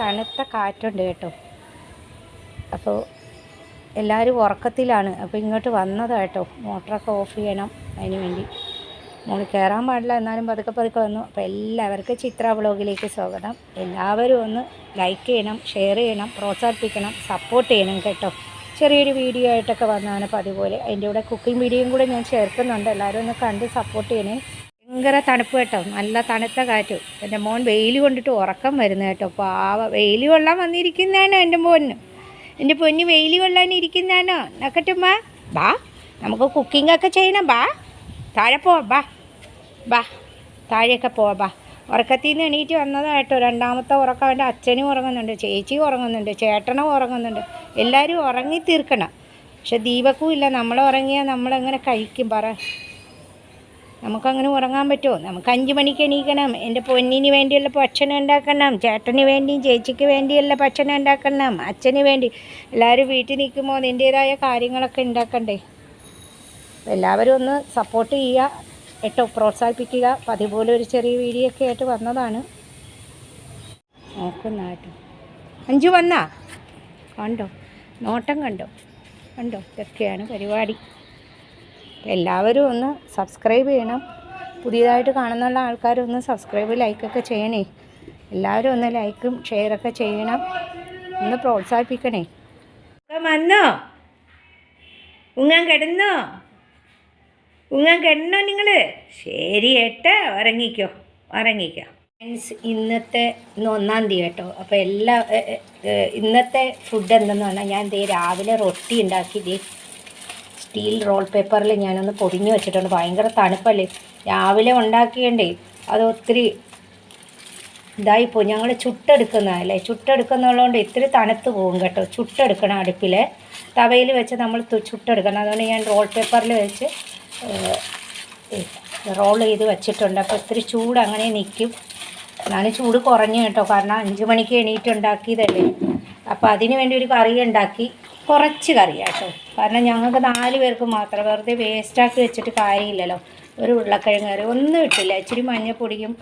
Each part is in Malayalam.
തണുത്ത കാറ്റുണ്ട് കേട്ടോ. അപ്പോൾ എല്ലാവരും ഉറക്കത്തിലാണ്. അപ്പോൾ ഇങ്ങോട്ട് വന്നതാണ് കേട്ടോ. മോട്ടറൊക്കെ ഓഫ് ചെയ്യണം അതിന് വേണ്ടി. മോളിൽ കയറാൻ പാടില്ല എന്നാലും പതുക്കെ പതുക്കെ വന്നു. അപ്പോൾ എല്ലാവർക്കും ചിത്ര ബ്ലോഗിലേക്ക് സ്വാഗതം. എല്ലാവരും ഒന്ന് ലൈക്ക് ചെയ്യണം ഷെയർ ചെയ്യണം പ്രോത്സാഹിപ്പിക്കണം സപ്പോർട്ട് ചെയ്യണം കേട്ടോ. ചെറിയൊരു വീഡിയോ ആയിട്ടൊക്കെ വന്നതാണ്. പതിപോലെ അതിന്റെ കൂടെ കുക്കിംഗ് വീഡിയോയും കൂടെ ഞാൻ ചേർക്കുന്നുണ്ട്. എല്ലാവരും ഒന്ന് കണ്ട് സപ്പോർട്ട് ചെയ്യണേ. ഭയങ്കര തണുപ്പ് കേട്ടോ. നല്ല തണുത്ത കാറ്റ്. എന്റെ മോൻ വെയിൽ കൊണ്ടിട്ട് ഉറക്കം വരുന്നു കേട്ടോ. പാവ. വെയിൽ കൊള്ളാൻ വന്നിരിക്കുന്നതാണ് എന്റെ മോന് എന്റെ പൊന്ന് വെയിൽ കൊള്ളാൻ ഇരിക്കുന്നതാണോ? നക്കട്ടുമ്മ ബാ. നമുക്ക് കുക്കിംഗ് ഒക്കെ ചെയ്യണം. ബാ. താഴെ പോവാം ബാ. ബാ. താഴെയൊക്കെ പോവാം ബാ. ഉറക്കത്തിൽ നിന്ന് എണീറ്റ് വന്നതായിട്ടോ രണ്ടാമത്തെ ഉറക്കം അവന്റെ അച്ഛനും ഉറങ്ങുന്നുണ്ട്. ചേച്ചി ഉറങ്ങുന്നുണ്ട്. ചേട്ടനും ഉറങ്ങുന്നുണ്ട്. എല്ലാവരും ഉറങ്ങി തീർക്കണം. പക്ഷെ ദീപക്കും ഇല്ല നമ്മൾ ഉറങ്ങിയാൽ നമ്മളെങ്ങനെ കഴിക്കും? പറ. നമുക്കങ്ങനെ ഉറങ്ങാൻ പറ്റുമോ? നമുക്ക് അഞ്ച് മണിക്ക് എണീക്കണം. എന്റെ പൊന്നിന് വേണ്ടിയുള്ള ഭക്ഷണം ഉണ്ടാക്കണം. ചേട്ടന് വേണ്ടിയും ചേച്ചിക്ക് വേണ്ടിയുള്ള ഭക്ഷണം ഉണ്ടാക്കണം. അച്ഛന് വേണ്ടി. എല്ലാവരും വീട്ടിൽ നിൽക്കുമ്പോൾ നിന്റേതായ കാര്യങ്ങളൊക്കെ ഉണ്ടാക്കണ്ടേ? എല്ലാവരും ഒന്ന് സപ്പോർട്ട് ചെയ്യുക. കേട്ടോ പ്രോത്സാഹിപ്പിക്കുക. പതിപോലെ ഒരു ചെറിയ വീഡിയോ ഒക്കെ ആയിട്ട് വന്നതാണ്. നോക്കുന്ന കേട്ടോ അഞ്ചു വന്നാ? കണ്ടോ? നോട്ടം കണ്ടോ? കണ്ടോ? ഇതൊക്കെയാണ് പരിപാടി. എല്ലാവരും ഒന്ന് സബ്സ്ക്രൈബ് ചെയ്യണം. പുതിയതായിട്ട് കാണുന്നുള്ള ആൾക്കാരൊന്ന് സബ്സ്ക്രൈബ് ലൈക്കൊക്കെ ചെയ്യണേ. എല്ലാവരും ഒന്ന് ലൈക്കും ഷെയറൊക്കെ ചെയ്യണം. ഒന്ന് പ്രോത്സാഹിപ്പിക്കണേ. വന്നോ? ഉങ്ങാൻ കിടന്നോ? ഉങ്ങാൻ കിടന്നോ നിങ്ങൾ ശരി ഏട്ട ഉറങ്ങിക്കോ ഉറങ്ങിക്കോ. ഫ്രണ്ട്സ് ഇന്നത്തെ ഇന്ന് ഒന്നാം തീയതി കേട്ടോ. അപ്പോൾ എല്ലാ ഇന്നത്തെ ഫുഡ് എന്തെന്ന് പറഞ്ഞാൽ ഞാൻ ദേ രാവിലെ റൊട്ടി ഉണ്ടാക്കി ദേ സ്റ്റീൽ റോൾ പേപ്പറിൽ ഞാനൊന്ന് പൊതിഞ്ഞ് വെച്ചിട്ടുണ്ട്. ഭയങ്കര തണുപ്പല്ലേ? രാവിലെ ഉണ്ടാക്കിയണ്ടേ? അത് ഒത്തിരി ഇതായിപ്പോൾ ഞങ്ങൾ ചുട്ടെടുക്കുന്നതല്ലേ ചുട്ടെടുക്കുന്നതുകൊണ്ട് ഇത്തിരി തണുത്ത് പോകും കേട്ടോ. ചുട്ടെടുക്കണം അടുപ്പിൽ തവയിൽ വെച്ച് നമ്മൾ ചുട്ടെടുക്കണം. അതുകൊണ്ട് ഞാൻ റോൾ പേപ്പറിൽ വെച്ച് റോൾ ചെയ്ത് വെച്ചിട്ടുണ്ട്. അപ്പോൾ ഇത്തിരി ചൂട് അങ്ങനെ നിൽക്കും എന്നാലും ചൂട് കുറഞ്ഞു കേട്ടോ. കാരണം അഞ്ച് മണിക്ക് എണീറ്റ് ഉണ്ടാക്കിയതല്ലേ? അപ്പോൾ അതിന് വേണ്ടി ഒരു കറി ഉണ്ടാക്കി. കുറച്ച് കറി കേട്ടോ കാരണം ഞങ്ങൾക്ക് നാല് പേർക്ക് മാത്രം. വെറുതെ വേസ്റ്റാക്കി വെച്ചിട്ട് കാര്യമില്ലല്ലോ. ഒരു ഉരുളക്കിഴങ്ങ് കറി ഒന്നും ഇട്ടില്ല. ഇച്ചിരി മഞ്ഞപ്പൊടിയും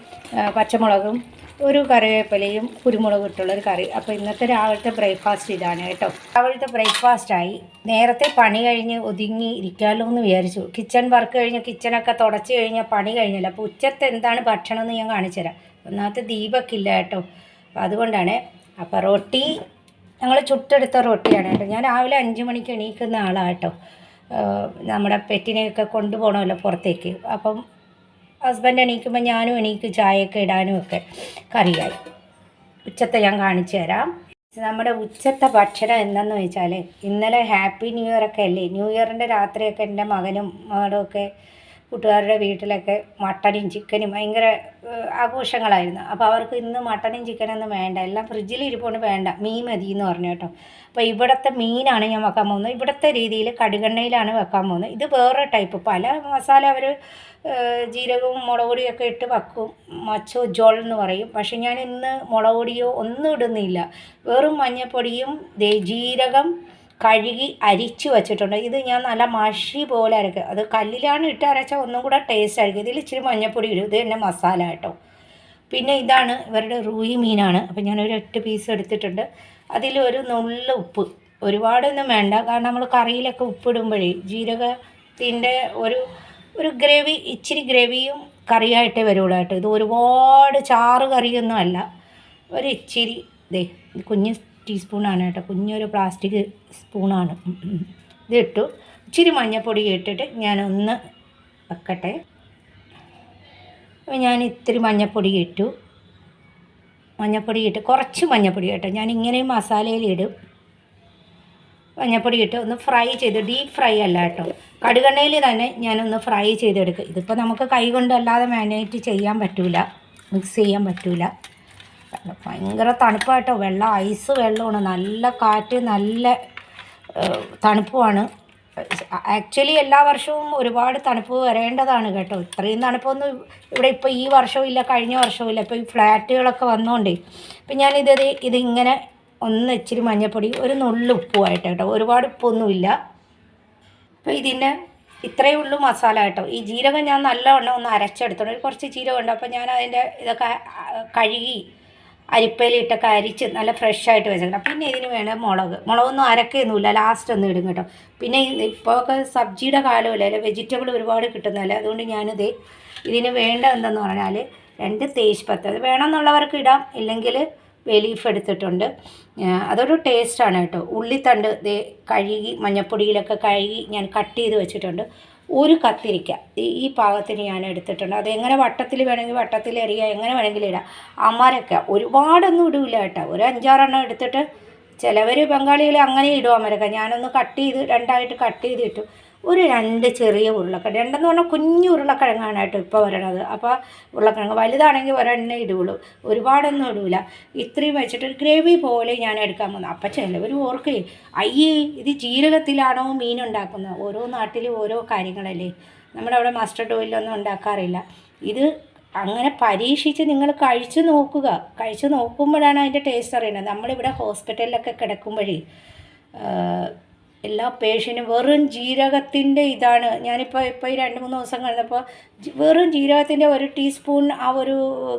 പച്ചമുളകും ഒരു കറിവേപ്പിലയും കുരുമുളകും ഇട്ടുള്ളൊരു കറി. അപ്പോൾ ഇന്നത്തെ രാവിലത്തെ ബ്രേക്ക്ഫാസ്റ്റ് ഇതാണ് കേട്ടോ. രാവിലത്തെ ബ്രേക്ക്ഫാസ്റ്റായി നേരത്തെ പണി കഴിഞ്ഞ് ഒതുങ്ങി ഇരിക്കാമല്ലോ എന്ന് വിചാരിച്ചു. കിച്ചൺ വർക്ക് കഴിഞ്ഞ് കിച്ചണൊക്കെ തുടച്ച് കഴിഞ്ഞാൽ പണി കഴിഞ്ഞല്ലോ. അപ്പോൾ ഉച്ചത്തെ എന്താണ് ഭക്ഷണം എന്ന് ഞാൻ കാണിച്ചു തരാം ഒന്നാമത്തെ ദീപക്കില്ല കേട്ടോ. അപ്പോൾ അതുകൊണ്ടാണ്. അപ്പോൾ റൊട്ടി ഞങ്ങൾ ചുട്ടെടുത്ത റൊട്ടിയാണ് കേട്ടോ. ഞാൻ രാവിലെ അഞ്ച് മണിക്ക് എണീക്കുന്ന ആളാട്ടോ നമ്മുടെ പെറ്റിനെയൊക്കെ കൊണ്ടുപോകണമല്ലോ പുറത്തേക്ക്. അപ്പം ഹസ്ബൻഡ് എണീക്കുമ്പോൾ ഞാനും എണീക്ക് ചായയൊക്കെ ഇടാനും ഒക്കെ കറിയായി. ഉച്ചത്തെ ഞാൻ കാണിച്ചു തരാം. നമ്മുടെ ഉച്ചത്തെ ഭക്ഷണം എന്തെന്ന് വെച്ചാൽ ഇന്നലെ ഹാപ്പി ന്യൂ ഇയർ ഒക്കെ അല്ലേ? ന്യൂ ഇയറിന്റെ രാത്രിയൊക്കെ എന്റെ മകനും മകളും ഒക്കെ കൂട്ടുകാരുടെ വീട്ടിലൊക്കെ മട്ടനും ചിക്കനും ഭയങ്കര ആഘോഷങ്ങളായിരുന്നു. അപ്പോൾ അവർക്ക് ഇന്ന് മട്ടനും ചിക്കനൊന്നും വേണ്ട. എല്ലാം ഫ്രിഡ്ജിൽ ഇരിപ്പുണ്ട് വേണ്ട. മീൻ മതി എന്ന് പറഞ്ഞു കേട്ടോ. അപ്പോൾ ഇവിടുത്തെ മീനാണ് ഞാൻ വെക്കാൻ പോകുന്നത്. ഇവിടുത്തെ രീതിയിൽ കടുകെണ്ണയിലാണ് വെക്കാൻ പോകുന്നത്. ഇത് വേറെ ടൈപ്പ് പല മസാല അവർ ജീരകവും മുളക് പൊടിയൊക്കെ ഇട്ട് വെക്കും. മച്ചോ ജോൾ എന്ന് പറയും. പക്ഷെ ഞാൻ ഇന്ന് മുളക് പൊടിയോ ഒന്നും ഇടുന്നില്ല. വെറും മഞ്ഞപ്പൊടിയും ജീരകം കഴുകി അരിച്ചു വെച്ചിട്ടുണ്ട്. ഇത് ഞാൻ നല്ല മഷി പോലെ അരക്കുക. അത് കല്ലിലാണ് ഇട്ട് അരച്ചാൽ ഒന്നും കൂടെ ടേസ്റ്റ് ആയിരിക്കും. ഇതിൽ ഇച്ചിരി മഞ്ഞപ്പൊടി ഇടും. ഇത് തന്നെ മസാല കേട്ടോ. പിന്നെ ഇതാണ് ഇവരുടെ റൂയി മീനാണ്. അപ്പം ഞാനൊരു എട്ട് പീസ് എടുത്തിട്ടുണ്ട്. അതിൽ ഒരു നുള്ള ഉപ്പ്. ഒരുപാടൊന്നും വേണ്ട. കാരണം നമ്മൾ കറിയിലൊക്കെ ഉപ്പിടുമ്പോഴേ ജീരകത്തിന്റെ ഒരു ഒരു ഗ്രേവി ഇച്ചിരി ഗ്രേവിയും കറിയായിട്ടേ വരുള്ളൂ കേട്ടോ. ഇത് ഒരുപാട് ചാറ് കറിയൊന്നും അല്ല. ഒരു ഇച്ചിരി ഇത് കുഞ്ഞ് ടീസ്പൂണാണ് കേട്ടോ. കുഞ്ഞൊരു പ്ലാസ്റ്റിക് സ്പൂണാണ്. ഇതിട്ടു ഇച്ചിരി മഞ്ഞൾപ്പൊടി ഇട്ടിട്ട് ഞാനൊന്ന് വെക്കട്ടെ. ഞാൻ ഇത്തിരി മഞ്ഞൾപ്പൊടി ഇട്ടു. മഞ്ഞൾപ്പൊടി ഇട്ട് കുറച്ച് മഞ്ഞൾപ്പൊടി കേട്ടോ. ഞാൻ ഇങ്ങനെയും മസാലയിൽ ഇടും. മഞ്ഞൾപ്പൊടി ഇട്ട് ഒന്ന് ഫ്രൈ ചെയ്ത് ഡീപ്പ് ഫ്രൈ അല്ല കേട്ടോ. കടുകെണ്ണയിൽ തന്നെ ഞാനൊന്ന് ഫ്രൈ ചെയ്തെടുക്കും. ഇതിപ്പോൾ നമുക്ക് കൈ കൊണ്ടല്ലാതെ മാനേറ്റ് ചെയ്യാൻ പറ്റില്ല മിക്സ് ചെയ്യാൻ പറ്റൂല. ഭയങ്കര തണുപ്പായിട്ടോ വെള്ളം ഐസ് വെള്ളമാണ്. നല്ല കാറ്റ് നല്ല തണുപ്പുമാണ്. ആക്ച്വലി എല്ലാ വർഷവും ഒരുപാട് തണുപ്പ് വരേണ്ടതാണ് കേട്ടോ. ഇത്രയും തണുപ്പൊന്നും ഇവിടെ ഇപ്പോൾ ഈ വർഷവും ഇല്ല കഴിഞ്ഞ വർഷവും ഇല്ല. ഇപ്പോൾ ഈ ഫ്ലാറ്റുകളൊക്കെ വന്നുകൊണ്ടേ ഇപ്പം ഞാനിത് ഇതിങ്ങനെ ഒന്ന് ഇച്ചിരി മഞ്ഞപ്പൊടി ഒരു നുള്ളു ഉപ്പുമായിട്ട് കേട്ടോ. ഒരുപാട് ഉപ്പൊന്നുമില്ല. അപ്പോൾ ഇതിന്റെ ഇത്രയേ ഉള്ളൂ മസാല കേട്ടോ. ഈ ജീരകം ഞാൻ നല്ലവണ്ണം ഒന്ന് അരച്ചെടുത്തോണ്ട് കുറച്ച് ജീരകം ഉണ്ട്. അപ്പോൾ ഞാൻ അതിന്റെ ഇതൊക്കെ കഴുകി അരിപ്പയിലിട്ടൊക്കെ അരിച്ച് നല്ല ഫ്രഷ് ആയിട്ട് വെച്ചേക്കണം പിന്നെ ഇതിന് വേണം മുളക്. മുളകൊന്നും അരക്കൊന്നുമില്ല. ലാസ്റ്റ് ഒന്ന് ഇടും കേട്ടോ. പിന്നെ ഇപ്പോൾ ഒക്കെ സബ്ജിയുടെ കാലമല്ലേ? അല്ലെ വെജിറ്റബിൾ ഒരുപാട് കിട്ടുന്നതല്ലേ? അതുകൊണ്ട് ഞാനിത് ഇതിന് വേണ്ട എന്തെന്ന് പറഞ്ഞാൽ രണ്ട് തേജ്പത്ത് അത് വേണമെന്നുള്ളവർക്ക് ഇടാം. ഇല്ലെങ്കിൽ വെലീഫ് എടുത്തിട്ടുണ്ട്. അതൊരു ടേസ്റ്റാണ് കേട്ടോ. ഉള്ളിത്തണ്ട് കഴുകി മഞ്ഞപ്പൊടിയിലൊക്കെ കഴുകി ഞാൻ കട്ട് ചെയ്ത് വെച്ചിട്ടുണ്ട്. ഒരു കത്തിരിക്ക. ഈ- പാകത്തിന് ഞാൻ എടുത്തിട്ടുണ്ട്. അതെങ്ങനെ വട്ടത്തിൽ വേണമെങ്കിൽ വട്ടത്തിൽ എറിയുക എങ്ങനെ വേണമെങ്കിലും ഇടാം. അമരക്ക ഒരുപാടൊന്നും ഇടില്ല കേട്ടോ. ഒരു അഞ്ചാറെണ്ണം എടുത്തിട്ട് ചിലവർ ബംഗാളികൾ അങ്ങനെ ഇടും അമരക്ക. ഞാനൊന്ന് കട്ട് ചെയ്ത് രണ്ടായിട്ട് കട്ട് ചെയ്തിട്ടു ഒരു രണ്ട് ചെറിയ ഉരുളക്കിഴങ്ങ്. രണ്ടെന്ന് പറഞ്ഞാൽ കുഞ്ഞു ഉരുളക്കിഴങ്ങാണ് കേട്ടോ ഇപ്പോൾ വരണത്. അപ്പോൾ ഉരുളക്കിഴങ്ങ് വലുതാണെങ്കിൽ ഒരെണ്ണേ ഇടുള്ളൂ. ഒരുപാടൊന്നും ഇടൂല. ഇത്രയും വെച്ചിട്ട് ഒരു ഗ്രേവി പോലെ ഞാൻ എടുക്കാൻ പോകുന്നത് അപ്പം ചിലവർ ഓർക്കേ അയ്യേ ഇത് ജീരകത്തിലാണോ മീൻ ഉണ്ടാക്കുന്നത്? ഓരോ നാട്ടിലും ഓരോ കാര്യങ്ങളല്ലേ. നമ്മുടെ അവിടെ മസ്റ്റർഡ് ഓയിലൊന്നും ഉണ്ടാക്കാറില്ല. ഇത് അങ്ങനെ പരീക്ഷിച്ച് നിങ്ങൾ കഴിച്ചു നോക്കുക. കഴിച്ചു നോക്കുമ്പോഴാണ് അതിന്റെ ടേസ്റ്റ് അറിയുന്നത്. നമ്മളിവിടെ ഹോസ്പിറ്റലിലൊക്കെ കിടക്കുമ്പോഴേ എല്ലാ പേഷ്യനും വെറും ജീരകത്തിന്റെ ഇതാണ്. ഞാനിപ്പോൾ ഇപ്പോൾ ഈ രണ്ട് മൂന്ന് ദിവസം കഴിഞ്ഞപ്പോൾ വെറും ജീരകത്തിന്റെ ഒരു ടീസ്പൂൺ ആ ഒരു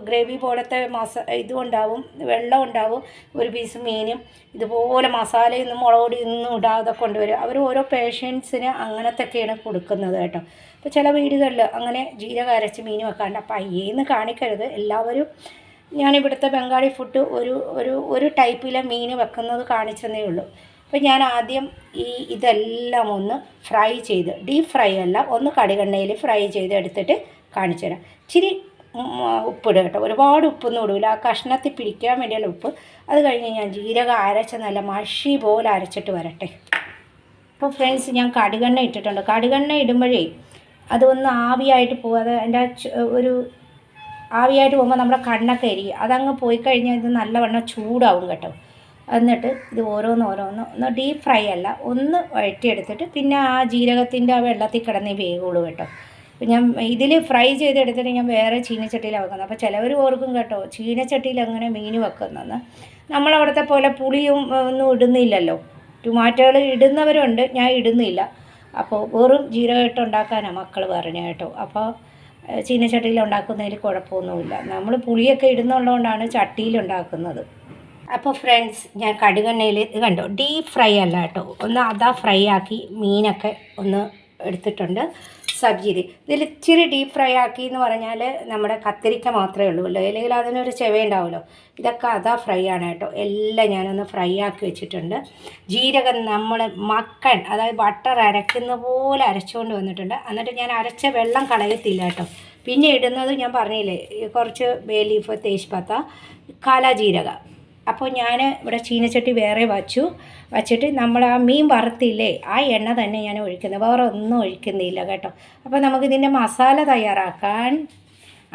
ഗ്രേവി പോലത്തെ മസ ഇതും ഉണ്ടാവും വെള്ളം ഉണ്ടാവും ഒരു പീസ് മീനും ഇതുപോലെ മസാലയൊന്നും മുളക് പൊടിയൊന്നും ഇടാതെ കൊണ്ടുവരും അവർ ഓരോ പേഷ്യൻസിന് അങ്ങനത്തെയൊക്കെയാണ് കൊടുക്കുന്നത് കേട്ടോ. അപ്പോൾ ചില വീടുകളിൽ അങ്ങനെ ജീരകം അരച്ച് മീൻ വെക്കാണ്ട് അപ്പം അയ്യേന്ന് കാണിക്കരുത്. എല്ലാവരും ഞാനിവിടുത്തെ ബംഗാളി ഫുഡ് ഒരു ഒരു ഒരു ടൈപ്പിലെ മീൻ വെക്കുന്നത് കാണിച്ചെന്നേ ഉള്ളൂ. അപ്പോൾ ഞാൻ ആദ്യം ഈ ഇതെല്ലാം ഒന്ന് ഫ്രൈ ചെയ്ത് ഡീപ്പ് ഫ്രൈ അല്ല ഒന്ന് കടുകെണ്ണയിൽ ഫ്രൈ ചെയ്ത് എടുത്തിട്ട് കാണിച്ചു തരാം. ഇച്ചിരി ഉപ്പിടുക കേട്ടോ. ഒരുപാട് ഉപ്പൊന്നും ഇടൂല. ആ കഷ്ണത്തിൽ പിടിക്കാൻ വേണ്ടിയുള്ള ഉപ്പ്. അത് കഴിഞ്ഞ് ഞാൻ ജീരകം അരച്ച നല്ല മഷി പോലെ അരച്ചിട്ട് വരട്ടെ. അപ്പോൾ ഫ്രണ്ട്സ് ഞാൻ കടുകെണ്ണ ഇട്ടിട്ടുണ്ട്. കടുകെണ്ണ ഇടുമ്പോഴേ അതൊന്ന് ആവിയായിട്ട് പോകാതെ എന്റെ ഒരു ആവിയായിട്ട് പോകുമ്പോൾ നമ്മുടെ കണ്ണൊക്കെ എരിയും. അതങ്ങ് പോയി കഴിഞ്ഞാൽ ഇത് നല്ലവണ്ണം ചൂടാവും കേട്ടോ. എന്നിട്ട് ഇത് ഓരോന്ന് ഓരോന്ന് ഒന്ന് ഡീപ്പ് ഫ്രൈ അല്ല ഒന്ന് വഴറ്റിയെടുത്തിട്ട് പിന്നെ ആ ജീരകത്തിന്റെ ആ വെള്ളത്തിൽ കിടന്നേ വേവുള്ളൂ കേട്ടോ. ഞാൻ ഇതിൽ ഫ്രൈ ചെയ്തെടുത്തിട്ട് ഞാൻ വേറെ ചീനച്ചട്ടിയിലാണ് വെക്കുന്നത്. അപ്പോൾ ചിലവർ ഓർക്കും കേട്ടോ ചീനച്ചട്ടിയിൽ അങ്ങനെ മീൻ വെക്കുന്നതെന്ന് നമ്മളവിടുത്തെ പോലെ പുളിയും ഒന്നും ഇടുന്നില്ലല്ലോ. ടൊമാറ്റോകൾ ഇടുന്നവരുണ്ട് ഞാൻ ഇടുന്നില്ല. അപ്പോൾ വെറും ജീരകം ഇട്ട് ഉണ്ടാക്കാനാണ് മക്കൾ പറഞ്ഞു കേട്ടോ. അപ്പോൾ ചീനച്ചട്ടിയിൽ ഉണ്ടാക്കുന്നതിൽ കുഴപ്പമൊന്നുമില്ല. നമ്മൾ പുളിയൊക്കെ ഇടുന്നുള്ളതുകൊണ്ടാണ് ചട്ടിയിൽ ഉണ്ടാക്കുന്നത്. അപ്പോൾ ഫ്രണ്ട്സ് ഞാൻ കടുകെണ്ണയിൽ ഇത് കണ്ടോ? ഡീപ് ഫ്രൈ അല്ല കേട്ടോ. ഒന്ന് അതാ ഫ്രൈ ആക്കി മീനൊക്കെ ഒന്ന് എടുത്തിട്ടുണ്ട്. സബ്ജി ഇതിൽ ഇച്ചിരി ഡീപ് ഫ്രൈ ആക്കി എന്ന് പറഞ്ഞാൽ നമ്മുടെ കത്തിരിക്ക മാത്രമേ ഉള്ളൂ അല്ലോ അല്ലെങ്കിൽ അതിനൊരു ചെവ ഉണ്ടാവുമല്ലോ ഇതൊക്കെ അതാ ഫ്രൈ ആണ് കേട്ടോ. എല്ലാം ഞാനൊന്ന് ഫ്രൈ ആക്കി വെച്ചിട്ടുണ്ട്. ജീരകം നമ്മൾ മക്കൺ അതായത് ബട്ടർ അരയ്ക്കുന്ന പോലെ അരച്ചുകൊണ്ട് വന്നിട്ടുണ്ട്. എന്നിട്ട് ഞാൻ അരച്ച വെള്ളം കളയത്തില്ല കേട്ടോ. പിന്നെ ഇടുന്നത് ഞാൻ പറഞ്ഞില്ലേ കുറച്ച് ബേ ലീഫ് തേശ്പത്ത കാലാജീരക അപ്പോൾ ഞാൻ ഇവിടെ ചീനച്ചട്ടി വേറെ വച്ചു. വച്ചിട്ട് നമ്മൾ ആ മീൻ വറുത്തില്ലേ ആ എണ്ണ തന്നെ ഞാൻ ഒഴിക്കുന്നത് വേറെ ഒന്നും ഒഴിക്കുന്നില്ല കേട്ടോ. അപ്പോൾ നമുക്കിതിന്റെ മസാല തയ്യാറാക്കാൻ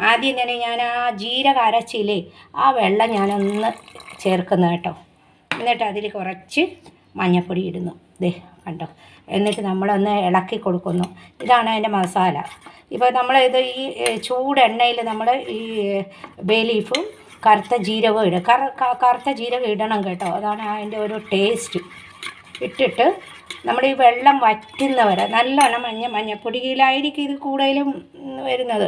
ആദ്യം തന്നെ ഞാൻ ആ ജീരക അരച്ചില്ലേ ആ വെള്ളം ഞാനൊന്ന് ചേർക്കുന്നു കേട്ടോ. എന്നിട്ട് അതിൽ കുറച്ച് മഞ്ഞൾപ്പൊടി ഇടുന്നു. ദേ കണ്ടോ? എന്നിട്ട് നമ്മളൊന്ന് ഇളക്കി കൊടുക്കുന്നു. ഇതാണ് അതിന്റെ മസാല. ഇപ്പോൾ നമ്മൾ ഇത് ഈ ചൂടെണ്ണയിൽ നമ്മൾ ഈ ബേ ലീഫും കറുത്ത ജീരകം ഇടുക. കറ കറുത്ത ജീരകം ഇടണം കേട്ടോ. അതാണ് അതിന്റെ ഒരു ടേസ്റ്റ് ഇട്ടിട്ട് നമ്മൾ ഈ വെള്ളം വറ്റുന്നവരെ നല്ലോണം മഞ്ഞ മഞ്ഞപ്പൊടിയിലായിരിക്കും ഇത് കൂടുതലും വരുന്നത്.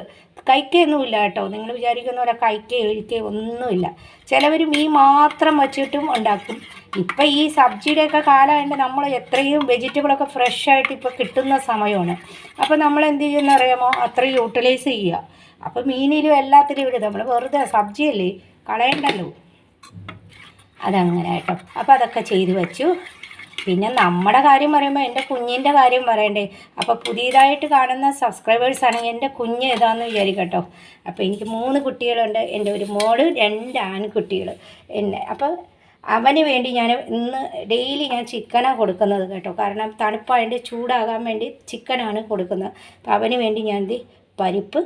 കൈക്കൊന്നുമില്ല കേട്ടോ. നിങ്ങൾ വിചാരിക്കുന്ന പോലെ കൈക്കേ ഒഴിക്കേ ഒന്നുമില്ല. ചിലവർ മീൻ മാത്രം വച്ചിട്ടും ഉണ്ടാക്കും. ഇപ്പം ഈ സബ്ജിയുടെയൊക്കെ കാലമായിട്ട് നമ്മൾ എത്രയും വെജിറ്റബിളൊക്കെ ഫ്രഷ് ആയിട്ട് ഇപ്പോൾ കിട്ടുന്ന സമയമാണ്. അപ്പോൾ നമ്മൾ എന്ത് ചെയ്യുന്ന അറിയാമോ അത്രയും യൂട്ടിലൈസ് ചെയ്യുക. അപ്പോൾ മീനിലും എല്ലാത്തിലും ഇവിടെ നമ്മൾ വെറുതെ സബ്ജിയല്ലേ കളയണ്ടല്ലോ. അതങ്ങനെ കേട്ടോ. അപ്പോൾ അതൊക്കെ ചെയ്തു വെച്ചു. പിന്നെ നമ്മുടെ കാര്യം പറയുമ്പോൾ എന്റെ കുഞ്ഞിന്റെ കാര്യം പറയണ്ടേ. അപ്പോൾ പുതിയതായിട്ട് കാണുന്ന സബ്സ്ക്രൈബേഴ്സ് ആണെങ്കിൽ എന്റെ കുഞ്ഞ് ഏതാന്ന് വിചാരിക്കട്ടോ. അപ്പോൾ എനിക്ക് മൂന്ന് കുട്ടികളുണ്ട്. എന്റെ ഒരു മോൾ രണ്ട് ആൺകുട്ടികൾ എന്നെ. അപ്പോൾ അവന് വേണ്ടി ഞാൻ ഇന്ന് ഡെയിലി ഞാൻ ചിക്കനാണ് കൊടുക്കുന്നത് കേട്ടോ. കാരണം തണുപ്പായതിന്റെ ചൂടാകാൻ വേണ്ടി ചിക്കനാണ് കൊടുക്കുന്നത്. അപ്പോൾ അവന് വേണ്ടി ഞാൻ എന്ത് പരിപ്പ്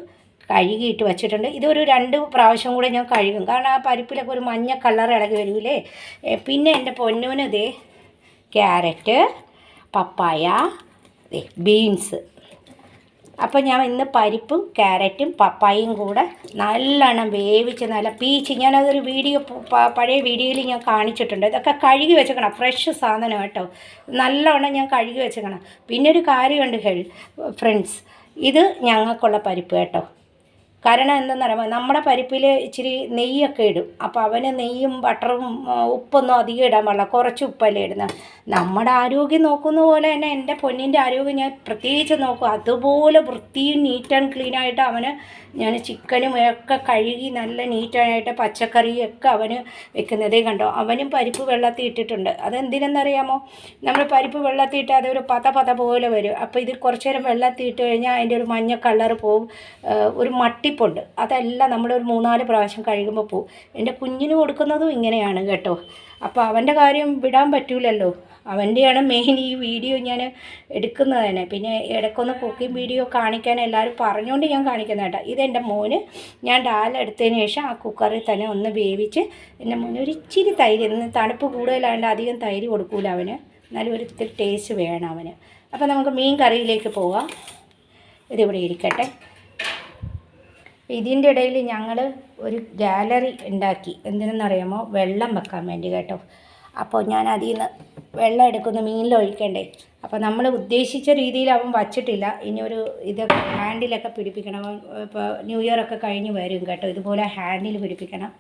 കഴുകിയിട്ട് വെച്ചിട്ടുണ്ട്. ഇതൊരു രണ്ട് പ്രാവശ്യം കൂടെ ഞാൻ കഴുകും. കാരണം ആ പരിപ്പിലൊക്കെ ഒരു മഞ്ഞ കളർ ഇളകി വരൂലേ? പിന്നെ എന്റെ പൊന്നൂനത് ക്യാരറ്റ് പപ്പായ ബീൻസ്. അപ്പോൾ ഞാൻ ഇന്ന് പരിപ്പും ക്യാരറ്റും പപ്പായയും കൂടെ നല്ലോണം വേവിച്ച് നല്ല പീച്ച് ഞാനതൊരു വീഡിയോ പഴയ വീഡിയോയിൽ ഞാൻ കാണിച്ചിട്ടുണ്ട്. ഇതൊക്കെ കഴുകി വെച്ചേക്കണം. ഫ്രഷ് സാധനം കേട്ടോ. നല്ലോണം ഞാൻ കഴുകി വെച്ചേക്കണം. പിന്നെ ഒരു കാര്യമുണ്ട് ഹെൽ ഫ്രണ്ട്സ്. ഇത് ഞങ്ങൾക്കുള്ള പരിപ്പ് കേട്ടോ. കാരണം എന്തെന്ന് പറയുമ്പോൾ നമ്മുടെ പരിപ്പിൽ ഇച്ചിരി നെയ്യൊക്കെ ഇടും. അപ്പോൾ അവന് നെയ്യും ബട്ടറും ഉപ്പൊന്നും അധികം ഇടാൻ പാടില്ല. കുറച്ച് ഉപ്പല്ലേ ഇടുന്നത് നമ്മുടെ ആരോഗ്യം നോക്കുന്ന പോലെ തന്നെ എന്റെ പൊന്നിന്റെ ആരോഗ്യം ഞാൻ പ്രത്യേകിച്ച് നോക്കും. അതുപോലെ വൃത്തിയും നീറ്റ് ആൻഡ് ക്ലീൻ ആയിട്ട് അവന് ഞാൻ ചിക്കനും ഒക്കെ കഴുകി നല്ല നീറ്റായിട്ട് പച്ചക്കറിയൊക്കെ അവന് വെക്കുന്നതേ കണ്ടോ? അവനും പരിപ്പ് വെള്ളത്തിൽ ഇട്ടിട്ടുണ്ട്. അതെന്തിനെന്നറിയാമോ? നമ്മൾ പരിപ്പ് വെള്ളത്തിൽ ഇട്ട് അതൊരു പത പത പോലെ വരും. അപ്പോൾ ഇത് കുറച്ച് നേരം വെള്ളത്തിൽ ഇട്ട് കഴിഞ്ഞാൽ അതിന്റെ ഒരു മഞ്ഞ കളർ പോവും. ഒരു ഒരു മട്ടിപ്പുണ്ട് അതെല്ലാം നമ്മളൊരു മൂന്നാൽ പ്രാവശ്യം കഴുകുമ്പോൾ പോവും. എന്റെ കുഞ്ഞിന് കൊടുക്കുന്നതും ഇങ്ങനെയാണ് കേട്ടോ. അപ്പോൾ അവന്റെ കാര്യം വിടാൻ പറ്റൂലല്ലോ. അവന്റെയാണ് മെയിൻ ഈ വീഡിയോ ഞാൻ എടുക്കുന്നത് തന്നെ. പിന്നെ ഇടയ്ക്കൊന്ന് കുക്കിംഗ് വീഡിയോ കാണിക്കാൻ എല്ലാവരും പറഞ്ഞുകൊണ്ട് ഞാൻ കാണിക്കുന്ന കേട്ടോ. ഇതെന്റെ മോന് ഞാൻ ഡാൽ എടുത്തതിന് ശേഷം ആ കുക്കറിൽ തന്നെ ഒന്ന് വേവിച്ച് എന്റെ മോന് ഒരു ഇച്ചിരി തൈര് തണുപ്പ് കൂടുതലായതുകൊണ്ട് അധികം തൈര് കൊടുക്കൂല അവന്. എന്നാലും ഒരു ഇത്തിരി ടേസ്റ്റ് വേണം അവന്. അപ്പോൾ നമുക്ക് മീൻ കറിയിലേക്ക് പോവാം. ഇതിവിടെ ഇരിക്കട്ടെ. ഇതിന്റെ ഇടയിൽ ഞങ്ങൾ ഒരു ഗാലറി ഉണ്ടാക്കി. എന്തിനെന്നറിയാമോ? വെള്ളം വെക്കാൻ വേണ്ടി കേട്ടോ. അപ്പോൾ ഞാൻ അതിൽ നിന്ന് വെള്ളം എടുക്കുന്ന മീനിൽ ഒഴിക്കണ്ടേ. അപ്പോൾ നമ്മൾ ഉദ്ദേശിച്ച രീതിയിൽ അവൻ വച്ചിട്ടില്ല. ഇനി ഒരു ഇത് ഹാൻഡിലൊക്കെ പിടിപ്പിക്കണം. ഇപ്പോൾ ന്യൂ ഇയർ ഒക്കെ കഴിഞ്ഞ് വരും കേട്ടോ. ഇതുപോലെ ഹാൻഡിൽ പിടിപ്പിക്കണം.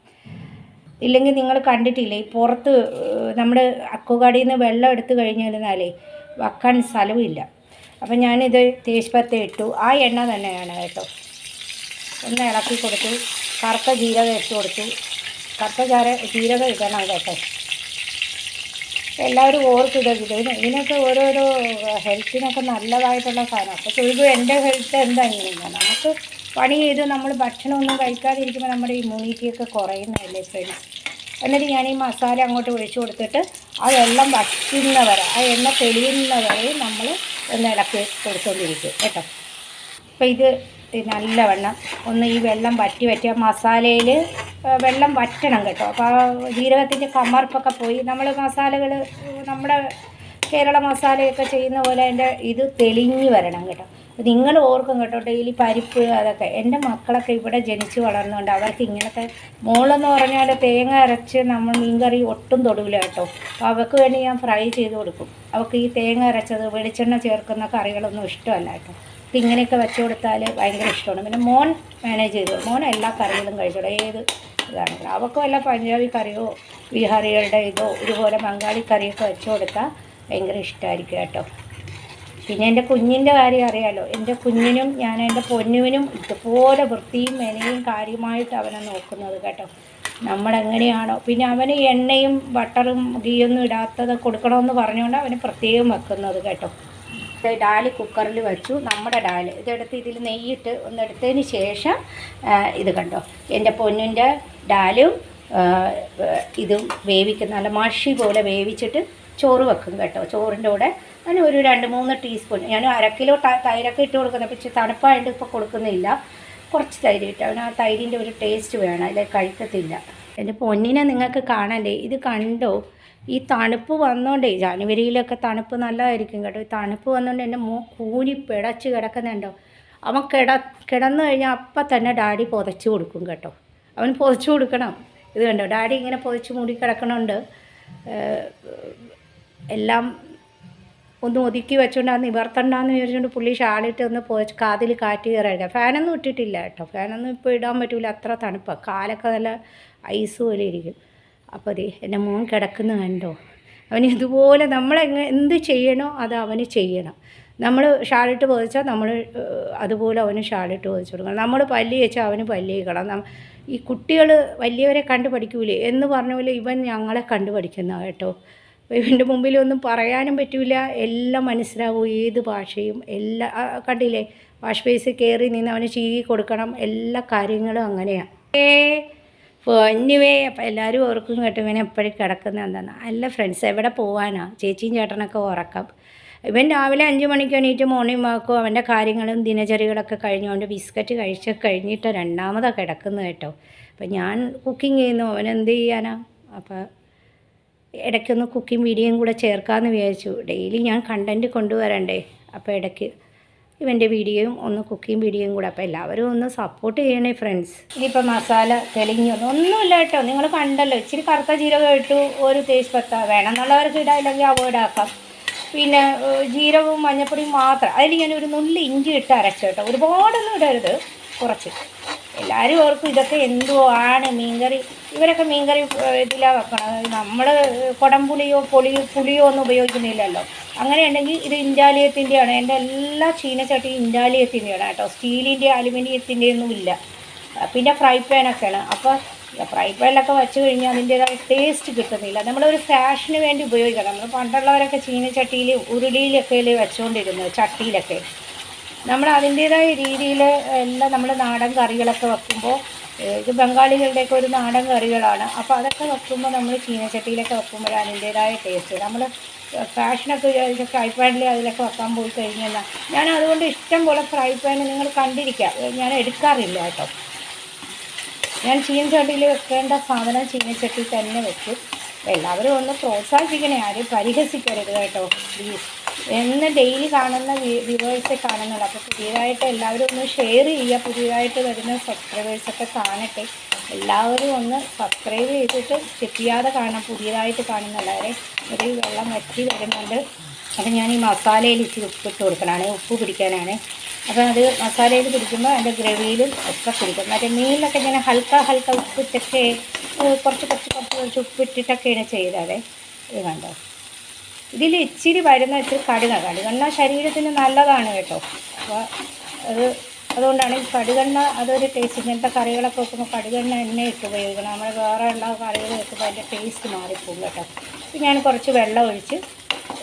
ഇല്ലെങ്കിൽ നിങ്ങൾ കണ്ടിട്ടില്ലേ? പുറത്ത് നമ്മുടെ അക്കുകാടിയിൽ നിന്ന് വെള്ളം എടുത്തു കഴിഞ്ഞിരുന്നാലേ വെക്കാൻ സ്ഥലമില്ല. അപ്പം ഞാനിത് തേജ്പത്ത ഇട്ടു. ആ എണ്ണ തന്നെയാണ് കേട്ടോ. ഒന്ന് ഇളക്കി കൊടുത്തു. കറുത്ത ജീരകം ഇട്ട് കൊടുത്തു. കറുത്ത ചാര ജീരകം ഇടണം കേട്ടോ. എല്ലാവരും ഓർത്തിടരുത് ഇതിന് ഇതിനൊക്കെ ഓരോരോ ഹെൽത്തിനൊക്കെ നല്ലതായിട്ടുള്ള സാധനം. അപ്പോൾ ചോദിക്കും എന്റെ ഹെൽത്ത് എന്താ ഇങ്ങനെ നമുക്ക് പണി ചെയ്ത് നമ്മൾ ഭക്ഷണമൊന്നും കഴിക്കാതിരിക്കുമ്പോൾ നമ്മുടെ ഇമ്മ്യൂണിറ്റിയൊക്കെ കുറയുന്നതല്ലേ ഫ്രണ്ട്സ് എന്നിട്ട് ഞാൻ ഈ മസാല അങ്ങോട്ട് ഒഴിച്ചു കൊടുത്തിട്ട് ആ വെള്ളം വറ്റുന്നവരെ ആ എണ്ണ തെളിയുന്നവരെ നമ്മൾ ഒന്ന് ഇളക്കി കൊടുത്തുകൊണ്ടിരിക്കും കേട്ടോ. അപ്പോൾ ഇത് നല്ലവണ്ണം ഒന്ന് ഈ വെള്ളം വറ്റി വറ്റി മസാലയിൽ വെള്ളം വറ്റണം കേട്ടോ. അപ്പോൾ ജീരകത്തിന്റെ കമർപ്പൊക്കെ പോയി. നമ്മൾ മസാലകൾ നമ്മുടെ കേരള മസാലയൊക്കെ ചെയ്യുന്ന പോലെ അതിന്റെ ഇത് തെളിഞ്ഞ് വരണം കേട്ടോ. നിങ്ങൾ ഓർക്കും കേട്ടോ ഡെയിലി പരിപ്പ് അതൊക്കെ. എന്റെ മക്കളൊക്കെ ഇവിടെ ജനിച്ച് വളർന്നുകൊണ്ട് അവർക്ക് ഇങ്ങനത്തെ മോളെന്ന് പറഞ്ഞാൽ തേങ്ങ അരച്ച് നമ്മൾ മീൻകറി ഒട്ടും തൊടുവില്ല കേട്ടോ. അപ്പോൾ അവർക്ക് വേണ്ടി ഞാൻ ഫ്രൈ ചെയ്ത് കൊടുക്കും. അവർക്ക് ഈ തേങ്ങ അരച്ചത് വെളിച്ചെണ്ണ ചേർക്കുന്ന കറികളൊന്നും ഇഷ്ടമല്ല കേട്ടോ. അപ്പം ഇങ്ങനെയൊക്കെ വെച്ച് കൊടുത്താൽ ഭയങ്കര ഇഷ്ടമാണ്. പിന്നെ മോൻ മാനേജ് ചെയ്തു. മോൻ എല്ലാ കറികളും കഴിച്ചോളൂ. ഏത് ഇതാണെങ്കിലും. അവൾക്ക് വല്ല പഞ്ചാബി കറിയോ ബീഹാറികളുടെ ഇതോ ഇതുപോലെ ബംഗാളി കറിയൊക്കെ വെച്ച് കൊടുത്താൽ ഭയങ്കര ഇഷ്ടമായിരിക്കും കേട്ടോ. പിന്നെ എന്റെ കുഞ്ഞിന്റെ കാര്യം അറിയാലോ. എന്റെ കുഞ്ഞിനും ഞാൻ എന്റെ പൊന്നുവിനും ഇതുപോലെ വൃത്തിയും മെനയും കാര്യമായിട്ട് അവനെ നോക്കുന്നത് കേട്ടോ. നമ്മളെങ്ങനെയാണോ. പിന്നെ അവന് എണ്ണയും ബട്ടറും ഗീയൊന്നും ഇടാത്തത് കൊടുക്കണമെന്ന് പറഞ്ഞുകൊണ്ട് അവന് പ്രത്യേകം വെക്കുന്നത് കേട്ടോ. ഡാൽ കുക്കറിൽ വെച്ചു. നമ്മുടെ ഡാൽ. ഇതെടുത്ത് ഇതിൽ നെയ്യിട്ട് ഒന്നെടുത്തതിന് ശേഷം ഇത് കണ്ടോ? എന്റെ പൊന്നിന്റെ ഡാലും ഇതും വേവിക്കുന്ന നല്ല മഷി പോലെ വേവിച്ചിട്ട് ചോറ് വെക്കും കേട്ടോ. ചോറിന്റെ കൂടെ അതിന് ഒരു രണ്ട് മൂന്ന് ടീസ്പൂൺ. ഞാൻ അരക്കിലോ കിലോ തൈരൊക്കെ ഇട്ട് കൊടുക്കുന്നത് പക്ഷേ തണുപ്പായിട്ട് ഇപ്പോൾ കൊടുക്കുന്നില്ല. കുറച്ച് തൈര് ഇട്ട് അവന് ആ തൈരിന്റെ ഒരു ടേസ്റ്റ് വേണം. അതിൽ കഴിക്കത്തില്ല. എന്റെ പൊന്നിനെ നിങ്ങൾക്ക് കാണണ്ടേ ഇത് കണ്ടോ? ഈ തണുപ്പ് വന്നോണ്ടേ ജാനുവരിയിലൊക്കെ തണുപ്പ് നല്ലതായിരിക്കും കേട്ടോ. ഈ തണുപ്പ് വന്നോണ്ട് എന്റെ മോ കൂനി പിടച്ച് കിടക്കുന്നുണ്ടോ? അവൻ കിട കിടന്നു കഴിഞ്ഞാൽ അപ്പം തന്നെ ഡാഡി പുതച്ച് കൊടുക്കും കേട്ടോ. അവൻ പുതച്ച് കൊടുക്കണം. ഇത് കണ്ടോ? ഡാഡി ഇങ്ങനെ പുതച്ച് മൂടി കിടക്കണുണ്ട്. എല്ലാം ഒന്ന് ഒതുക്കി വെച്ചുകൊണ്ട് ആ നിവർത്തണ്ടെന്ന് വിചാരിച്ചുകൊണ്ട് പുള്ളി ഷാളിട്ട് ഒന്ന് പുതച്ച് കാതിൽ കാറ്റ് കയറിയില്ല ഫാനൊന്നും ഇട്ടിട്ടില്ല കേട്ടോ. ഫാനൊന്നും ഇപ്പോൾ ഇടാൻ പറ്റില്ല അത്ര തണുപ്പാണ് കാലൊക്കെ നല്ല ഐസ് പോലെ ഇരിക്കും. അപ്പോൾ അതെ എന്റെ മോൻ കിടക്കുന്ന കണ്ടോ? അവന് ഇതുപോലെ നമ്മൾ എന്ത് ചെയ്യണോ അത് അവന് ചെയ്യണം. നമ്മൾ ഷാളിട്ട് പോതിച്ചാൽ നമ്മൾ അതുപോലെ അവന് ഷാളിട്ട് പോതിച്ചു കൊടുക്കണം. നമ്മൾ പല്ലി വെച്ചാൽ അവന് പല്ലി വെക്കണം. ഈ കുട്ടികൾ വലിയവരെ കണ്ട് പഠിക്കൂലേ എന്ന് പറഞ്ഞ പോലെ ഇവൻ ഞങ്ങളെ കണ്ട് പഠിക്കുന്ന കേട്ടോ ഇവന്റെ മുമ്പിൽ ഒന്നും പറയാനും പറ്റില്ല എല്ലാം മനസ്സിലാവും ഏത് ഭാഷയും. എല്ലാ കണ്ടില്ലേ? വാഷ് ബേസിൽ കയറി നിന്ന് അവന് ചീകി കൊടുക്കണം. എല്ലാ കാര്യങ്ങളും അങ്ങനെയാണ് ഏ പൊന്നുവേ അപ്പം എല്ലാവരും ഓർക്കും കേട്ടോ ഇവൻ എപ്പോഴും കിടക്കുന്ന എന്താണ് അല്ല ഫ്രണ്ട്സ് എവിടെ പോവാനാ? ചേച്ചിയും ചേട്ടനൊക്കെ ഉറക്കം. ഇവൻ രാവിലെ അഞ്ച് മണിക്ക് എണീറ്റ് മോർണിംഗ് വാക്കും അവന്റെ കാര്യങ്ങളും ദിനചര്യകളൊക്കെ കഴിഞ്ഞുകൊണ്ട് ബിസ്ക്കറ്റ് കഴിച്ച് കഴിഞ്ഞിട്ട് രണ്ടാമതാണ് കിടക്കുന്നത് കേട്ടോ. അപ്പം ഞാൻ കുക്കിംഗ് ചെയ്യുന്നു അവൻ എന്ത് ചെയ്യാനാ? അപ്പോൾ ഇടയ്ക്കൊന്ന് കുക്കിംഗ് വീഡിയോയും കൂടെ ചേർക്കാമെന്ന് വിചാരിച്ചു. ഡെയിലി ഞാൻ കണ്ടന്റ് കൊണ്ടുവരണ്ടേ? അപ്പോൾ ഇടയ്ക്ക് ഇവന്റെ വീഡിയോയും ഒന്ന് കുക്കിംഗ് വീഡിയോയും കൂടെ. അപ്പോൾ എല്ലാവരും ഒന്ന് സപ്പോർട്ട് ചെയ്യണേ ഫ്രണ്ട്സ് ഇനിയിപ്പോൾ മസാല തെളിഞ്ഞു. ഒന്നുമില്ല കേട്ടോ. നിങ്ങൾ കണ്ടല്ലോ ഇച്ചിരി കറുത്ത ജീരകം ഇട്ടു ഒരു തേജ്പത്ത വേണമെന്നുള്ളവർക്ക് ഇടാം ഇല്ലെങ്കിൽ അവോയ്ഡ് ആക്കാം. പിന്നെ ജീരകവും മഞ്ഞപ്പൊടിയും മാത്രം. അതിൽ ഞാൻ ഒരു നുള്ളി ഇഞ്ചി ഇട്ട് അരച്ചു കേട്ടോ. ഒരുപാടൊന്നും ഇടരുത്. കുറച്ച്. എല്ലാവരും ഓർക്കും ഇതൊക്കെ എന്തോ ആണ് മീൻകറി. ഇവരൊക്കെ മീൻകറി ഇതിലാണ് വെക്കണം നമ്മൾ കുടംപുളിയോ പൊളിയോ പുളിയോ ഒന്നും ഉപയോഗിക്കുന്നില്ലല്ലോ. അങ്ങനെയുണ്ടെങ്കിൽ ഇത് ഇൻഡാലിയത്തിന്റെയാണ്. എന്റെ എല്ലാ ചീനച്ചട്ടിയും ഇൻഡാലിയത്തിന്റെയാണ് കേട്ടോ. സ്റ്റീലിന്റെ അലുമിനിയത്തിന്റെ ഒന്നും ഇല്ല പിന്നെ ഫ്രൈ പാനൊക്കെയാണ്. അപ്പോൾ ഫ്രൈ പാനിലൊക്കെ വെച്ച് കഴിഞ്ഞാൽ അതിന്റേതായ ടേസ്റ്റ് കിട്ടുന്നില്ല. നമ്മളൊരു ഫാഷന് വേണ്ടി ഉപയോഗിക്കണം. നമ്മൾ പണ്ടുള്ളവരൊക്കെ ചീനച്ചട്ടിയിൽ ഉരുളിയിലൊക്കെ വെച്ചുകൊണ്ടിരുന്നത് ചട്ടിയിലൊക്കെ. നമ്മൾ അതിന്റേതായ രീതിയിൽ എല്ലാം നമ്മൾ നാടൻ കറികളൊക്കെ വെക്കുമ്പോൾ ഇത് ബംഗാളികളുടെയൊക്കെ ഒരു നാടൻ കറികളാണ്. അപ്പോൾ അതൊക്കെ വെക്കുമ്പോൾ നമ്മൾ ചീനച്ചട്ടിയിലൊക്കെ വെക്കുമ്പോഴാണ് അതിന്റേതായ ടേസ്റ്റ് നമ്മൾ ഫാഷനൊക്കെ വിചാരിച്ച ഫ്രൈ പാനിൽ അതിലൊക്കെ വെക്കാൻ പോയി കഴിഞ്ഞാൽ ഞാൻ അതുകൊണ്ട് ഇഷ്ടം പോലെ ഫ്രൈ പാൻ നിങ്ങൾ കണ്ടിരിക്കാം. ഞാൻ എടുക്കാറില്ല കേട്ടോ. ഞാൻ ചീനച്ചട്ടിയിൽ വെക്കേണ്ട സാധനം ചീനച്ചട്ടി തന്നെ വെച്ചു എല്ലാവരും ഒന്ന് പ്രോത്സാഹിപ്പിക്കണേ ആരും പരിഹസിക്കരുത് കേട്ടോ പ്ലീസ് എന്ന് ഡെയിലി കാണുന്ന വ്യൂവേഴ്സെ കാണുന്നുള്ളൂ അപ്പോൾ പുതിയതായിട്ട് എല്ലാവരും ഒന്ന് ഷെയർ ചെയ്യുക. പുതിയതായിട്ട് വരുന്ന സബ്സ്ക്രൈബേഴ്സൊക്കെ കാണട്ടെ. എല്ലാവരും ഒന്ന് സബ്സ്ക്രൈബ് ചെയ്തിട്ട് ചെക്ക് ചെയ്യാതെ കാണാം. പുതിയതായിട്ട് കാണുന്നുള്ളവരെ ഒരു വെള്ളം വറ്റി വരുന്നുണ്ട്. അപ്പം ഞാൻ ഈ മസാലയിൽ ഇച്ചിരി ഉപ്പിട്ട് കൊടുക്കണമാണ് ഉപ്പ് പിടിക്കാനാണ്. അപ്പം അത് മസാലയിൽ പിടിക്കുമ്പോൾ അതിന്റെ ഗ്രവിയിലും ഒക്കെ പിടിക്കും. മറ്റേ മീനിലൊക്കെ ഇങ്ങനെ ഹൽക്ക ഹൽക്ക ഉപ്പിട്ടൊക്കെ കുറച്ച് കുറച്ച് കുറച്ച് കുറച്ച് ഉപ്പിട്ടിട്ടൊക്കെയാണ് ചെയ്തത്. ഇത് കണ്ടോ? ഇതിൽ ഇച്ചിരി വരുന്ന ഇച്ചിരി കടുക കടുകെണ്ണ ശരീരത്തിന് നല്ലതാണ് കേട്ടോ. അപ്പോൾ അത് അതുകൊണ്ടാണ് ഈ കടുകെണ്ണ അതൊരു ടേസ്റ്റ് ഇങ്ങനത്തെ കറികളൊക്കെ വെക്കുമ്പോൾ കടുകെണ്ണ എണ്ണ ഇട്ട് ഉപയോഗിക്കണം. നമ്മൾ വേറെ ഉള്ള കറികൾ വെക്കുമ്പോൾ അതിന്റെ ടേസ്റ്റ് മാറിപ്പോകും കേട്ടോ. അപ്പോൾ ഞാൻ കുറച്ച് വെള്ളം ഒഴിച്ച്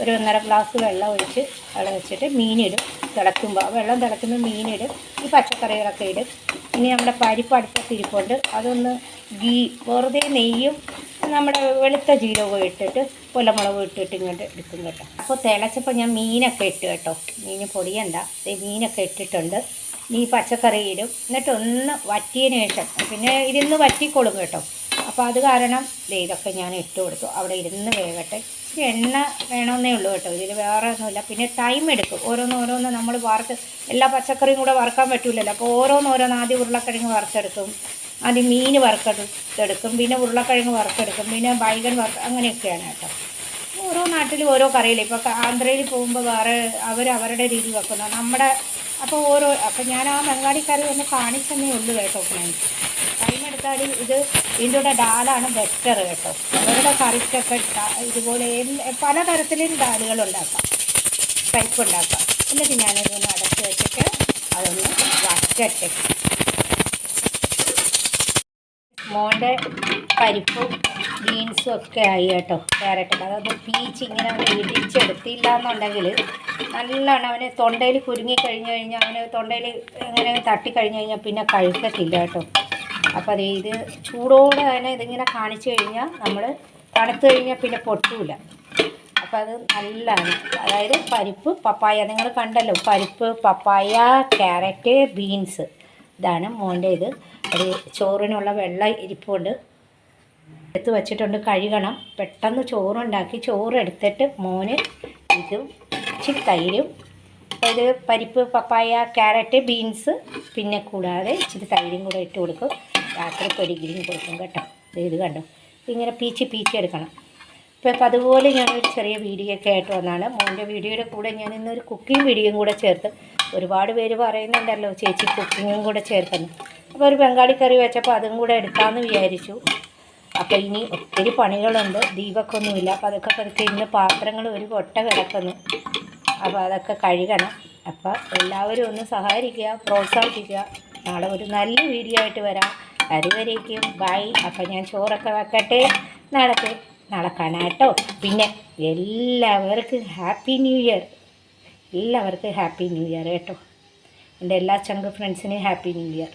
ഒരു ഒന്നര ഗ്ലാസ് വെള്ളം ഒഴിച്ച് അവിടെ വെച്ചിട്ട് മീനിടും തിളക്കുമ്പോൾ ആ വെള്ളം തിളക്കുമ്പോൾ മീനിടും ഈ പച്ചക്കറികളൊക്കെ ഇടും. ഇനി നമ്മുടെ പരിപ്പ് അടുപ്പത്ത് ഇരിപ്പുണ്ട്. അതൊന്ന് ഗീ വെറുതെ നെയ്യും നമ്മുടെ വെളുത്ത ജീരകവും ഇട്ടിട്ട് പുലമുളകും ഇട്ടിട്ട് ഇങ്ങോട്ട് എടുക്കും കേട്ടോ. അപ്പോൾ തിളച്ചപ്പോൾ ഞാൻ മീനൊക്കെ ഇട്ട് കേട്ടോ. മീൻ പൊടിയണ്ട. മീനൊക്കെ ഇട്ടിട്ടുണ്ട്. ഈ പച്ചക്കറി എന്നിട്ട് ഒന്ന് വറ്റിയതിന് ശേഷം പിന്നെ ഇരുന്ന് വറ്റിക്കൊള്ളും കേട്ടോ. അപ്പോൾ അത് കാരണം ദേ ഇതൊക്കെ ഞാൻ ഇട്ട് കൊടുത്തു. അവിടെ ഇരുന്ന് വേകട്ടെ എണ്ണ വേണമെന്നേ ഉള്ളൂ കേട്ടോ. ഇതിൽ വേറെ ഒന്നുമില്ല. പിന്നെ ടൈം എടുക്കും. ഓരോന്ന് ഓരോന്ന് നമ്മൾ വറുത്ത് എല്ലാ പച്ചക്കറിയും കൂടെ വറുക്കാൻ പറ്റില്ലല്ലോ അപ്പോൾ ഓരോന്ന് ഓരോന്ന് ആദ്യം ഉരുളക്കിഴങ്ങ് വറുത്തെടുക്കും. ആദ്യം മീൻ വറുത്തെടുക്കും. പിന്നെ ഉരുളക്കിഴങ്ങ് വറുത്തെടുക്കും. പിന്നെ ബൈഗൺ വറുത്ത് അങ്ങനെയൊക്കെയാണ് കേട്ടോ. ഓരോ നാട്ടിലും ഓരോ കറിയില്ല? ഇപ്പോൾ ആന്ധ്രയിൽ പോകുമ്പോൾ വേറെ അവർ അവരുടെ രീതി വെക്കുന്ന. നമ്മുടെ അപ്പോൾ ഓരോ അപ്പോൾ ഞാൻ ആ ബംഗാളി കറി ഒന്ന് കാണിച്ചെന്നേ ഉള്ളൂ കേട്ടോ ഫ്രണ്ട്സ് ടൈം എടുത്താൽ ഇത് ഇതിന്റെ ഡാലാണ് ബെറ്റർ കേട്ടോ. അവരുടെ കറിക്കൊക്കെ ഇതുപോലെ പലതരത്തിലും ഡാലുകൾ ഉണ്ടാക്കാം. പരിപ്പ് എന്നിട്ട് ഞാനിതൊന്ന് അടച്ച് വെച്ചിട്ട് അതൊന്ന് വറ്റട്ടെ മോന്റെ പരിപ്പും ബീൻസും ഒക്കെ ആയി കേട്ടോ ക്യാരറ്റ് അതായത് പീച്ച് ഇങ്ങനെ അവനെ ഇടിച്ചെടുത്തില്ല എന്നുണ്ടെങ്കിൽ നല്ലോണം അവന് തൊണ്ടയിൽ കുരുങ്ങി കഴിഞ്ഞ് കഴിഞ്ഞാൽ അവന് തൊണ്ടയിൽ ഇങ്ങനെ തട്ടി കഴിഞ്ഞ് കഴിഞ്ഞാൽ പിന്നെ കഴിക്കത്തില്ല കേട്ടോ. അപ്പോൾ അത് ഇത് ചൂടോടെ തന്നെ ഇതിങ്ങനെ കാണിച്ചു കഴിഞ്ഞാൽ നമ്മൾ തണുത്ത് കഴിഞ്ഞാൽ പിന്നെ പൊട്ടൂല. അപ്പോൾ അത് നല്ലതാണ്. അതായത് പരിപ്പ് പപ്പായ. നിങ്ങൾ കണ്ടല്ലോ പരിപ്പ് പപ്പായ ക്യാരറ്റ് ബീൻസ്. ഇതാണ് മോന്റെ ഇത്. ഒരു ചോറിനുള്ള വെള്ളം ഇരിപ്പുണ്ട്. എടുത്ത് വച്ചിട്ടുണ്ട് കഴുകണം. പെട്ടെന്ന് ചോറുണ്ടാക്കി ചോറ് എടുത്തിട്ട് മോന് ഇതും ഇച്ചിരി തൈരും ഇത് പരിപ്പ് പപ്പായ ക്യാരറ്റ് ബീൻസ് പിന്നെ കൂടാതെ ഇച്ചിരി തൈരും കൂടെ ഇട്ട് കൊടുക്കും. രാത്രി പൊടിഗിരിയും കൊടുക്കും കേട്ടോ. ഇത് കണ്ടോ? ഇങ്ങനെ പീച്ച് പീച്ച് എടുക്കണം. ഇപ്പോൾ ഇപ്പം അതുപോലെ ഞാനൊരു ചെറിയ വീഡിയോ ഒക്കെ ആയിട്ട് വന്നാണ് മോന്റെ വീഡിയോയുടെ കൂടെ ഞാൻ ഇന്നൊരു കുക്കിംഗ് വീഡിയോയും കൂടെ ചേർത്ത് ഒരുപാട് പേര് പറയുന്നുണ്ടല്ലോ ചേച്ചി കുക്കിങ്ങും കൂടെ ചേർക്കുന്നു. അപ്പോൾ ഒരു ബംഗാളി കറി വെച്ചപ്പോൾ അതും കൂടെ എടുക്കാമെന്ന് വിചാരിച്ചു. അപ്പോൾ ഇനി ഒത്തിരി പണികളുണ്ട് ദീപക്കൊന്നുമില്ല. അപ്പോൾ അതൊക്കെ പതുക്കെ ഇന്ന് പാത്രങ്ങൾ ഒരു കൊട്ട കിടക്കുന്നു. അപ്പോൾ അതൊക്കെ കഴുകണം. അപ്പോൾ എല്ലാവരും ഒന്ന് സഹായിക്കുക പ്രോത്സാഹിപ്പിക്കുക. നാളെ ഒരു നല്ല വീഡിയോ ആയിട്ട് വരാം. അതുവരേക്കും ബൈ. അപ്പോൾ ഞാൻ ചോറൊക്കെ വെക്കട്ടെ. നാളത്തെ നാളെ കാണാം കേട്ടോ. പിന്നെ എല്ലാവർക്കും ഹാപ്പി ന്യൂ ഇയർ. എല്ലാവർക്കും ഹാപ്പി ന്യൂ ഇയർ കേട്ടോ. എന്റെ എല്ലാ ചങ്ക് ഫ്രണ്ട്സിനും ഹാപ്പി ന്യൂ ഇയർ.